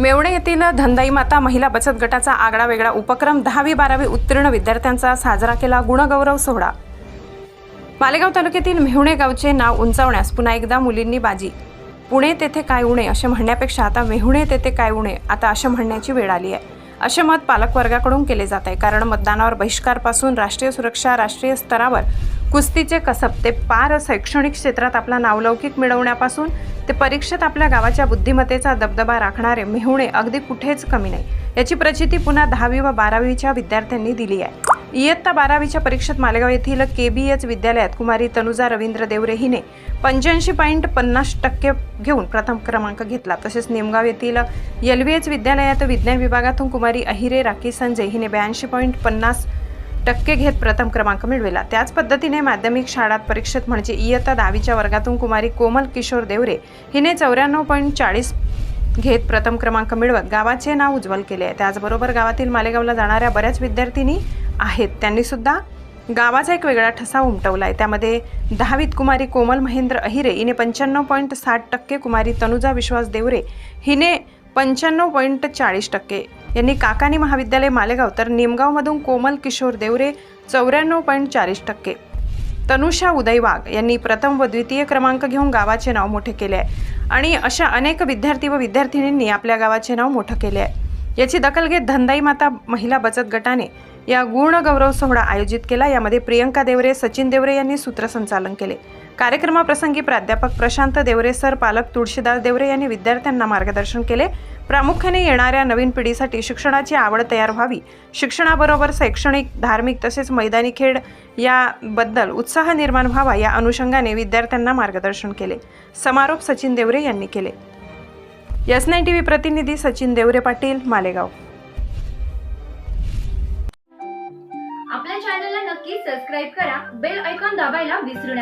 मेवणे येथील धंदाई माता महिला बचत गटाचा आगळा वेगळा उपक्रम दहावी बारावी उत्तीर्ण विद्यार्थ्यांचा साजरा केला. गुणगौरव सोहळा. मालेगाव तालुक्यातील मेहुणे गावचे नाव उंचावण्यास पुन्हा एकदा मुलींनी बाजी. पुणे तेथे काय उणे? असे म्हणण्यापेक्षा आता मेहुणे तेथे काय उणे? आता असे म्हणण्याची वेळ आली आहे. असे मत पालकवर्गाकडून केले जात आहे. कारण मतदानावर बहिष्कारपासून राष्ट्रीय सुरक्षा राष्ट्रीय स्तरावर कुस्तीचे कसब ते पार शैक्षणिक क्षेत्रात आपला नावलौकिक मिळवण्यापासून ते परीक्षेत आपल्या गावाच्या बुद्धिमत्तेचा दबदबा राखणारे मेहुणे अगदी कुठेच कमी नाही. याची प्रचिती पुन्हा दहावी व बारावीच्या विद्यार्थ्यांनी दिली आहे. इयत्ता बारावीच्या परीक्षेत मालेगाव येथील के बी एच विद्यालयात कुमारी तनुजा रवींद्र देवरे हिने पंच्याऐंशी पॉईंट पन्नास टक्के घेऊन प्रथम क्रमांक घेतला. तसेच निमगाव येथील एल व्ही एच विद्यालयात विज्ञान विभागातून कुमारी अहिरे राखी संजय हिने ब्याऐंशी पॉईंट पन्नास टक्के घेत प्रथम क्रमांक मिळविला. त्याच पद्धतीने माध्यमिक शाळात परीक्षेत म्हणजे इयत्ता दहावीच्या वर्गातून कुमारी कोमल किशोर देवरे हिने चौऱ्याण्णव पॉईंट चाळीस घेत प्रथम क्रमांक मिळवत गावाचे नाव उज्ज्वल केले आहे. त्याचबरोबर गावातील मालेगावला जाणाऱ्या बऱ्याच विद्यार्थिनी आहेत. त्यांनी सुद्धा गावाचा एक वेगळा ठसा उमटवला आहे त्यामध्ये दहावीत कुमारी कोमल महेंद्र अहिरे हिने पंच्याण्णव पॉईंट साठ टक्के कुमारी तनुजा विश्वास देवरे हिने पंच्याण्णव पॉईंट चाळीस टक्के यांनी काकानी महाविद्यालय मालेगाव तर निमगावमधून कोमल किशोर देवरे चौऱ्याण्णव पॉईंट चाळीस टक्के. तनुषा उदय वाघ यांनी प्रथम व द्वितीय क्रमांक घेऊन गावाचे नाव मोठे केले आहे. आणि अशा अनेक विद्यार्थी व विद्यार्थिनींनी आपल्या गावाचे नाव मोठं केले आहे. याची दखल घेत धंदाई माता महिला बचत गटाने या गुण गौरव सोहळा आयोजित केला. यामध्ये प्रियंका देवरे सचिन देवरे यांनी सूत्रसंचालन केले. कार्यक्रमाप्रसंगी प्राध्यापक प्रशांत देवरे सर पालक तुळशीदास देवरे यांनी विद्यार्थ्यांना मार्गदर्शन केले. प्रामुख्याने येणाऱ्या नवीन पिढीसाठी शिक्षणाची आवड तयार व्हावी. शिक्षणाबरोबर शैक्षणिक धार्मिक तसेच मैदानी खेळ याबद्दल उत्साह निर्माण व्हावा या अनुषंगाने विद्यार्थ्यांना मार्गदर्शन केले. समारोप सचिन देवरे यांनी केले. एस नाईन टी व्ही प्रतिनिधी सचिन देवरे पाटील मालेगाव. आपल्या चॅनलला नक्की सबस्क्राईब करा. बेल ऐकॉन दाबायला विसरू नका.